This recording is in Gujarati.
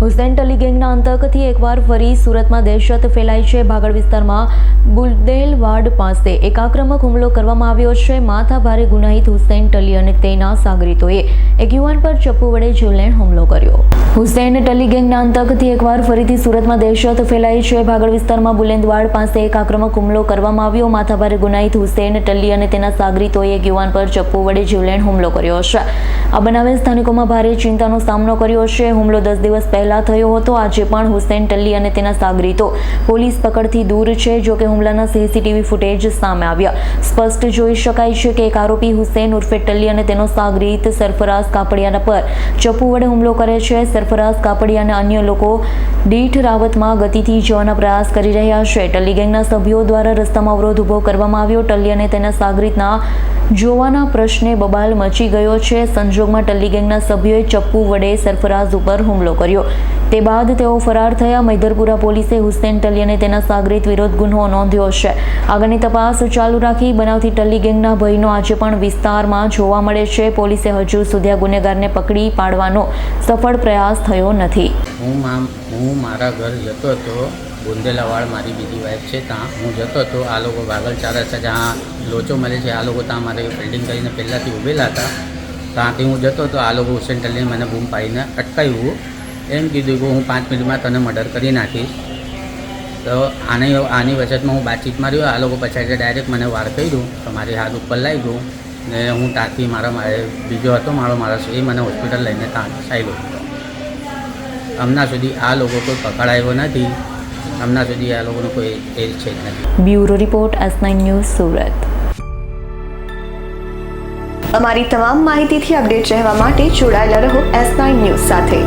હુસેન ટલી ગેંગના અંતકથી એકવાર ફરી સુરતમાં દહેશત ફેલાઈ છે. ભાગળ વિસ્તારમાં બુલદેલવાડ પાસે એક આક્રમક હુમલો કરવામાં આવ્યો છે. માથાભારે ગુનાહિત હુસેન ટલી અને તેના સાગરીતોએ એક યુવાન પર ચપ્પુ વડે જીવલેણ હુમલો કર્યો. હુસેન ટલી ગેંગના અંતકથી એકવાર ફરીથી સુરતમાં દહેશત ફેલાઈ છે. ભાગળ વિસ્તારમાં બુલેન્દવાડ પાસે એક આક્રમક હુમલો કરવામાં આવ્યો. માથાભારે ગુનાહિત હુસેન ટલી અને તેના સાગરીતોએ એક યુવાન પર ચપ્પુ વડે જીવલેણ હુમલો કર્યો છે. આ બનાવે સ્થાનિકોમાં ભારે ચિંતાનો સામનો કર્યો છે. હુમલો દસ દિવસ પહેલા થયો હતો. આજે પણ હુસેન ટલ્લી અને તેના સાગરીતો પોલીસ પકડથી દૂર છે, જો કે હુમલાના સીસીટીવી ફૂટેજ સામે આવ્યા. સ્પષ્ટ જોઈ શકાય છે કે એક આરોપી હુસેન ઉર્ફે ટલ્લી અને તેનો સાગરીત સરફરાઝ કાપડિયાના પર ચપ્પુ વડે હુમલો કરે છે. સરફરાઝ કાપડિયા અને અન્ય લોકો દીઠ રાવતમાં ગતિથી જવાના પ્રયાસ કરી રહ્યા છે. ટલ્લી ગેંગના સભ્યો દ્વારા રસ્તામાં અવરોધ ઊભો કરવામાં આવ્યો. ટલ્લી અને તેના સાગરીતના જોવાના પ્રશ્ને બબાલ મચી ગયો છે. સંજોગમાં ટલ્લી ગેંગના સભ્યોએ ચપ્પુ વડે સરફરાઝ ઉપર હુમલો કર્યો. તે બાદ તેઓ ફરાર થયા. મૈદરપુરા પોલીસે હુસેન ટલી અને તેના સાગરીત વિરોધ ગુન્હો નોંધ્યો છે. આગળની તપાસ ચાલુ રાખી બનાવથી ટલ્લી ગેંગના ભયનો આજે પણ વિસ્તારમાં જોવા મળે છે. પોલીસે હજુ સુધી આ ગુનેગારને પકડી પાડવાનો સફળ પ્રયાસ થયો નથી. હું મારા ઘર જતો હતો. બુંદેલાવાડ મારી બીજી વાઈફ છે ત્યાં. હું જતો હતો, આ લોકો વાગલ ચાર રસ્તા જ્યાં લોચો મળે છે, આ લોકો ત્યાં મારે બિલ્ડિંગ કરીને પહેલાંથી ઊભેલા હતા. ત્યાંથી હું જતો હતો, આ લોકો હુસેન ટલીને મને બૂમ પાડીને અટકાવ્યું. એમ કીધું કે હું પાંચ મિનિટમાં તને મર્ડર કરી નાખીશ. તો આની આની વચતમાં હું બાતચીતમાં માર્યો. આ લોકો પછી ડાયરેક્ટ મને વાર કર્યું. તો મારી હાથ ઉપર લાવી ગયું. ને હું ત્યાંથી મારા બીજો હતો મારો માણસ એ મને હોસ્પિટલ લઈને ત્યાં સાયલો હમણાં સુધી આ લોકો કોઈ પકડાયો નથી. હમણાં સુધી આ લોકોનો કોઈ એ છે જ નથી. Bureau report S news Surat. અમારી તમામ માહિતીથી અપડેટ રહેવા માટે જોડાયેલા રહો એસ ન્યૂઝ સાથે.